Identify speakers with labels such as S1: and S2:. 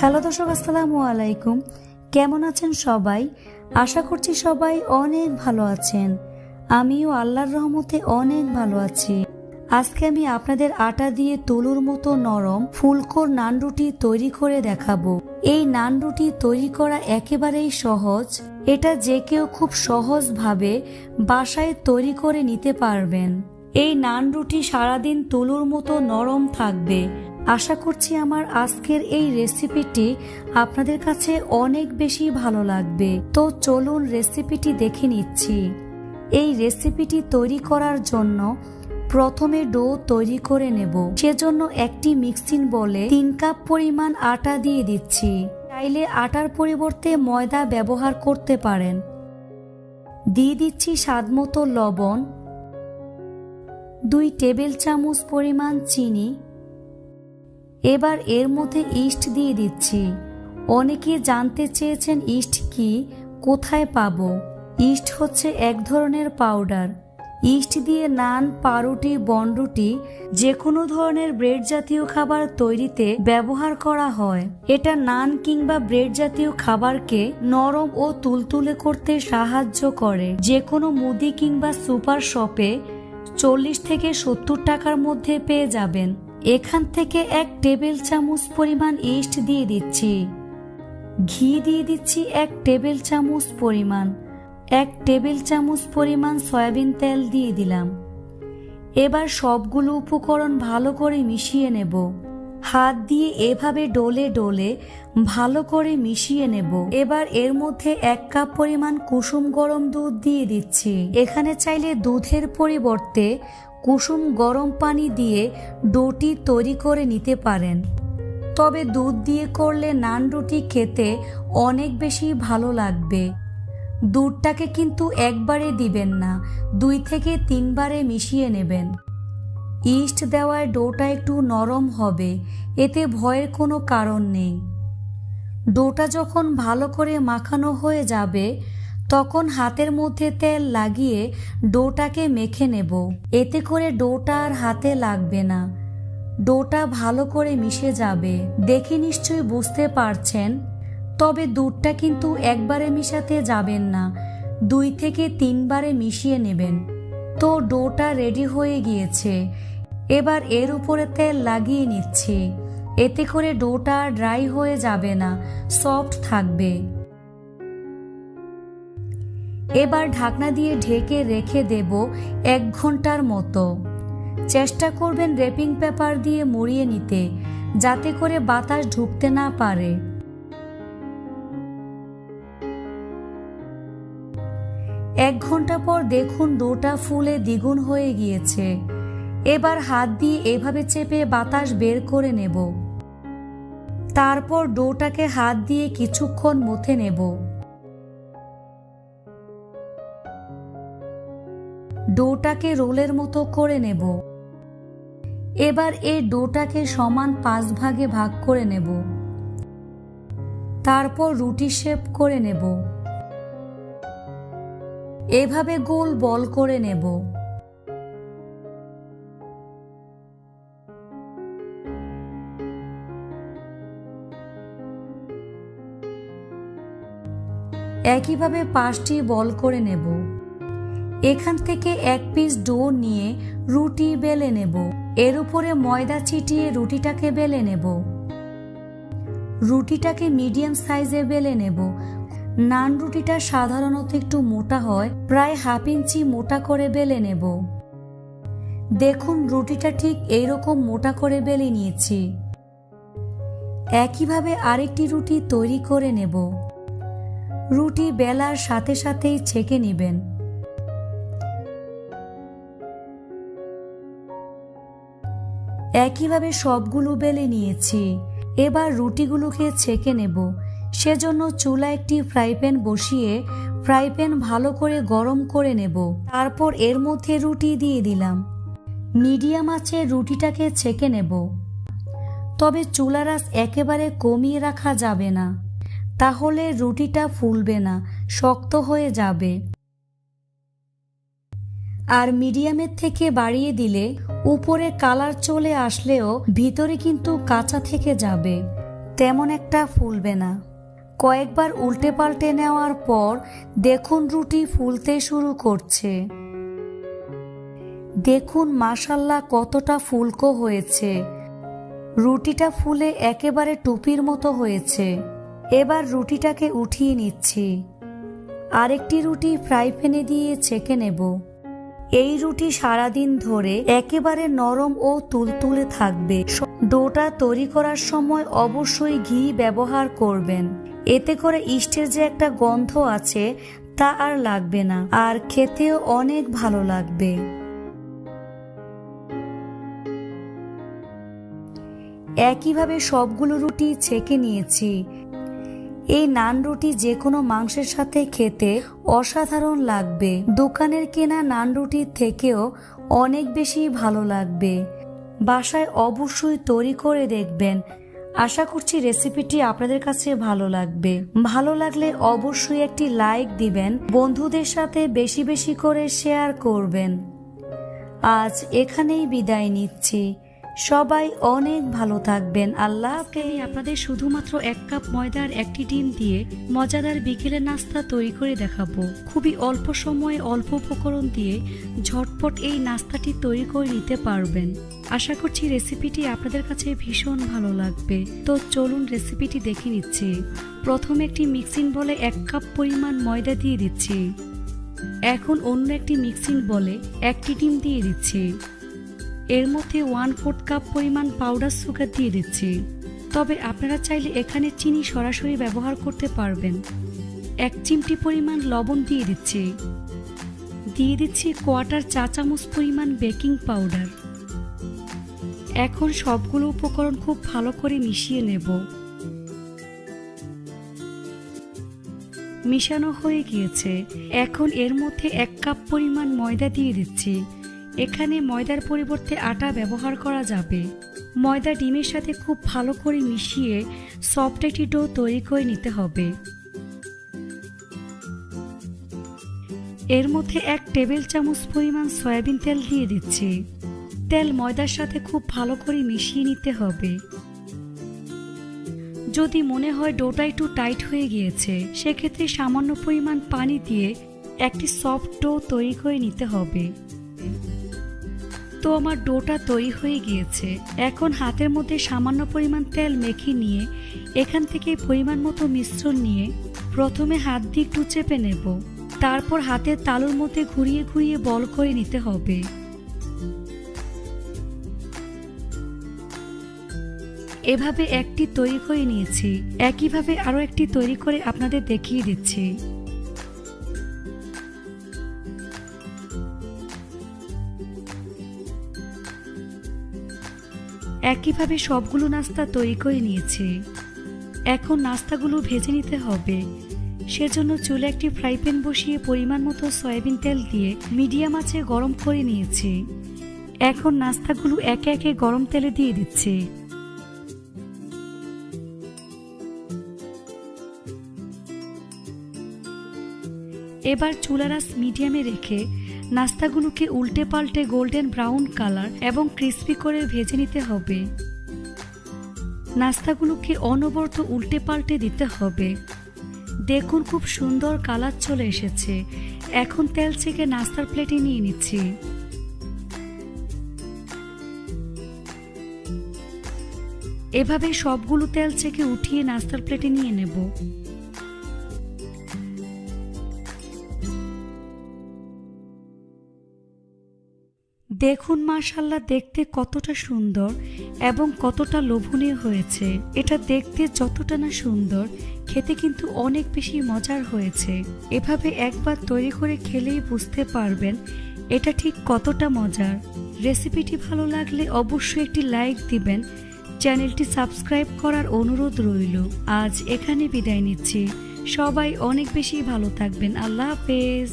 S1: Hello দর্শক, আসসালামু আলাইকুম। কেমন আছেন সবাই? আশা করছি সবাই অনেক ভালো আছেন। আমিও আল্লাহর রহমতে অনেক ভালো আছি। আজকে আমি আপনাদের আটা দিয়ে তুলুর মতো নরম ফুলকোর নান রুটি তৈরি করে দেখাবো। এই নান রুটি তৈরি করা একেবারেই সহজ। এটা যে কেউ খুব সহজভাবে বাসায় তৈরি করে নিতে পারবেন। এই নান রুটি সারাদিন তুলুর মতো নরম থাকবে। আশা করছি আমার আজকের এই রেসিপিটি আপনাদের কাছে অনেক বেশি ভালো লাগবে। তো চলুন রেসিপিটি দেখে নিচ্ছি। এই রেসিপিটি তৈরি করার জন্য প্রথমে ডো তৈরি করে নেব। সেজন্য একটি মিক্সিং বলে তিন কাপ পরিমাণ আটা দিয়ে দিচ্ছি। চাইলে আটার পরিবর্তে ময়দা ব্যবহার করতে পারেন। দিয়ে দিচ্ছি স্বাদমতো লবণ, দুই টেবিল চামচ পরিমাণ চিনি এবার এর মধ্যে ইস্ট দিয়ে দিচ্ছি। অনেকে জানতে চেয়েছেন ইস্ট কি, কোথায় পাব? ইস্ট হচ্ছে এক ধরনের পাউডার। ইস্ট দিয়ে নান, পাউরুটি, বনরুটি যে কোনো ধরনের ব্রেড জাতীয় খাবার তৈরিতে ব্যবহার করা হয়। এটা নান কিংবা ব্রেড জাতীয় খাবারকে নরম ও তুলতুলে করতে সাহায্য করে। যে কোনো মুদি কিংবা সুপার শপে চল্লিশ থেকে সত্তর টাকার মধ্যে পেয়ে যাবেন। এখান থেকে এক টেবিল চামচ পরিমাণ ইস্ট দিয়ে দিচ্ছি। ঘি দিয়ে দিচ্ছি এক টেবিল চামচ পরিমাণ। এক টেবিল চামচ পরিমাণ সয়াবিন তেল দিয়ে দিলাম। এবার সবগুলো উপকরণ ভালো করে মিশিয়ে নেব। হাত দিয়ে এভাবে ডোলে ডোলে ভালো করে মিশিয়ে নেব। এবার এর মধ্যে এক কাপ পরিমাণ কুসুম গরম দুধ দিয়ে দিচ্ছি। এখানে চাইলে দুধের পরিবর্তে কুসুম গরম পানি দিয়ে ডোটি তৈরি করে নিতে পারেন। তবে দুধ দিয়ে করলে নান রুটি খেতে অনেক বেশি ভালো লাগবে। দুধটাকে কিন্তু একবারে দিবেন না, দুই থেকে তিনবারে মিশিয়ে নেবেন। ইস্ট দেওয়ায় ডোটা একটু নরম হবে, এতে ভয়ের কোনো কারণ নেই। ডোটা যখন ভালো করে মাখানো হয়ে যাবে তখন হাতের মধ্যে তেল লাগিয়ে ডোটাকে মেখে নেব। এতে করে ডোটা আর হাতে লাগবে না। ডোটা ভালো করে মিশে যাবে। দেখে নিশ্চয়ই বুঝতে পারছেন? তবে দুধটা কিন্তু একবারে মিশাতে যাবেন না। দুই থেকে তিনবারে মিশিয়ে নেবেন। তো ডোটা রেডি হয়ে গিয়েছে। এবার এর উপরে তেল লাগিয়ে নিচ্ছি। এতে করে ডোটা ড্রাই হয়ে যাবে না। সফট থাকবে। এবার ঢাকনা দিয়ে ঢেকে রেখে দেব এক ঘণ্টার মতো। চেষ্টা করবেন রেপিং পেপার দিয়ে মুড়িয়ে নিতে, যাতে করে বাতাস ঢুকতে না পারে। এক ঘণ্টা পর দেখুন ডোটা ফুলে দ্বিগুণ হয়ে গিয়েছে। এবার হাত দিয়ে এভাবে চেপে বাতাস বের করে নেব। তারপর ডোটাকে হাত দিয়ে কিছুক্ষণ মথে নেব। ডোটাকে রোলের মতো করে নেব। এবার এই ডোটাকে সমান পাঁচ ভাগে ভাগ করে নেব। তারপর রুটি শেপ করে নেব। এভাবে গোল বল করে নেব। একইভাবে পাঁচটি বল করে নেব। এখান থেকে এক পিস ডো নিয়ে রুটি বেলে নেব। এর উপরে ময়দা ছিটিয়ে রুটিটাকে বেলে নেব। রুটিটাকে মিডিয়াম সাইজে বেলে নেব। নান রুটিটা সাধারণত একটু মোটা হয়, প্রায় হাফ ইঞ্চি মোটা করে বেলে নেব। দেখুন, রুটিটা ঠিক এইরকম মোটা করে বেলে নিয়েছি। একইভাবে আরেকটি রুটি তৈরি করে নেব। রুটি বেলার সাথে সাথেই ছেঁকে নেবেন। একইভাবে সবগুলো বেলে নিয়েছি। এবার রুটিগুলোকে ছেঁকে নেব। সেজন্য চুলা একটি ফ্রাই প্যান বসিয়ে ফ্রাই প্যান ভালো করে গরম করে নেব। তারপর এর মধ্যে রুটি দিয়ে দিলাম। মিডিয়াম আছে রুটিটাকে ছেঁকে নেব। তবে চুলারাস একেবারে কমিয়ে রাখা যাবে না। তাহলে রুটিটা ফুলবে না, শক্ত হয়ে যাবে। আর মিডিয়ামের থেকে বাড়িয়ে দিলে উপরে কালার চলে আসলেও ভিতরে কিন্তু কাঁচা থেকে যাবে। তেমন একটা ফুলবে না। কয়েকবার উল্টে পাল্টে নেওয়ার পর দেখুন রুটি ফুলতে শুরু করছে। দেখুন মাসাল্লাহ কতটা ফুলকো হয়েছে। রুটিটা ফুলে একেবারে টুপির মতো হয়েছে। এবার রুটিটাকে উঠিয়ে নিচ্ছি। আরেকটি রুটি ফ্রাই প্যানে দিয়ে ছেঁকে নেব। এই রুটি সারাদিন ধরে একেবারে নরম ও তুলতুলে থাকবে। ডোটা তৈরি করার সময় অবশ্যই ঘি ব্যবহার করবেন। এতে করে ইস্টের যে একটা গন্ধ আছে, তা আর লাগবে না। আর খেতেও অনেক ভালো লাগবে। একইভাবে সবগুলো রুটি ছেঁকে নিয়েছি। এই নান রুটি যে কোনো মাংসের সাথে খেতে অসাধারণ লাগবে। দোকানের কেনা নান রুটির থেকেও অনেক বেশি ভালো লাগবে। বাসায় অবশ্যই তৈরি করে দেখবেন। আশা করছি রেসিপিটি আপনাদের কাছে ভালো লাগবে। ভালো লাগলে অবশ্যই একটি লাইক দিবেন, বন্ধুদের সাথে বেশি বেশি করে শেয়ার করবেন। আজ এখানেই বিদায় নিচ্ছি। সবাই অনেক ভালো থাকবেন। আল্লাহ
S2: আপনাদের শুধুমাত্র এক কাপ ময়দার একটি ডিম দিয়ে মজাদার বিকেলের নাস্তা তৈরি করে দেখাবো। খুবই অল্প সময়ে অল্প উপকরণ দিয়ে ঝটপট এই নাস্তাটি তৈরি করে নিতে পারবেন। আশা করছি রেসিপিটি আপনাদের কাছে ভীষণ ভালো লাগবে। তো চলুন রেসিপিটি দেখে নিচ্ছি। প্রথমে একটি মিক্সিং বলে এক কাপ পরিমাণ ময়দা দিয়ে দিচ্ছি। এখন অন্য একটি মিক্সিং বলে একটি ডিম দিয়ে দিচ্ছি। এর মধ্যে ওয়ান ফোর্থ কাপ পরিমাণ পাউডার সুগার দিয়ে দিচ্ছি। তবে আপনারা চাইলে এখানে চিনি সরাসরি ব্যবহার করতে পারবেন। এক চিমটি পরিমাণ লবণ দিয়ে দিচ্ছি। দিয়ে দিচ্ছি কোয়াটার চা চামচ পরিমাণ বেকিং পাউডার এখন সবগুলো উপকরণ খুব ভালো করে মিশিয়ে নেব। মিশানো হয়ে গিয়েছে। এখন এর মধ্যে এক কাপ পরিমাণ ময়দা দিয়ে দিচ্ছি। এখানে ময়দার পরিবর্তে আটা ব্যবহার করা যাবে। ময়দা ডিমের সাথে খুব ভালো করে মিশিয়ে সফট একটি ডো তৈরি করে নিতে হবে। এর মধ্যে এক টেবিল চামচ পরিমাণ সয়াবিন তেল দিয়ে দিচ্ছি। তেল ময়দার সাথে খুব ভালো করে মিশিয়ে নিতে হবে। যদি মনে হয় ডোটা একটু টাইট হয়ে গিয়েছে, সেক্ষেত্রে সামান্য পরিমাণ পানি দিয়ে একটি সফট ডো তৈরি করে নিতে হবে। তো আমার ডোটা তৈরি হয়ে গিয়েছে। এখন হাতের মধ্যে সামান্য পরিমাণ তেল মেখে নিয়ে, এখান থেকে পরিমাণ মতো মিশ্রণ নিয়ে প্রথমে হাত দিয়ে একটু চেপে নেব। তারপর হাতের তালুর মধ্যে ঘুরিয়ে ঘুরিয়ে বল করে নিতে হবে। এভাবে একটি তৈরি করে নিয়েছি। একইভাবে আরও একটি তৈরি করে আপনাদের দেখিয়ে দিচ্ছি। একইভাবে সবগুলো নাস্তা তৈরি করে নিয়েছি। এখন নাস্তাগুলো ভেজে নিতে হবে। সেজন্য চুলে একটি ফ্রাই প্যান বসিয়ে পরিমাণ মতো সয়াবিন তেল দিয়ে মিডিয়াম আঁচে গরম করে নিয়েছি। এখন নাস্তাগুলো একে একে গরম তেলে দিয়ে দিচ্ছি। এবার চুলারাস মিডিয়ামে রেখে নাস্তাগুলোকে উল্টে পাল্টে গোল্ডেন ব্রাউন কালার এবং ক্রিস্পি করে ভেজে নিতে হবে। নাস্তাগুলোকে অনবরত উল্টে পাল্টে দিতে হবে। দেখুন খুব সুন্দর কালার চলে এসেছে। এখন তেল ছেঁকে নাস্তার প্লেটে নিয়ে নিচ্ছি। এভাবে সবগুলো তেল ছেঁকে উঠিয়ে নাস্তার প্লেটে নিয়ে নেব। দেখুন মাশাল্লাহ দেখতে কতটা সুন্দর এবং কতটা লোভনীয় হয়েছে। এটা দেখতে যতটা না সুন্দর, খেতে কিন্তু অনেক বেশি মজার হয়েছে। এভাবে একবার তৈরি করে খেলেই বুঝতে পারবেন এটা ঠিক কতটা মজার। রেসিপিটি ভালো লাগলে অবশ্যই একটি লাইক দিবেন, চ্যানেলটি সাবস্ক্রাইব করার অনুরোধ রইল। আজ এখানে বিদায় নিচ্ছি। সবাই অনেক বেশি ভালো থাকবেন। আল্লাহ হাফেজ।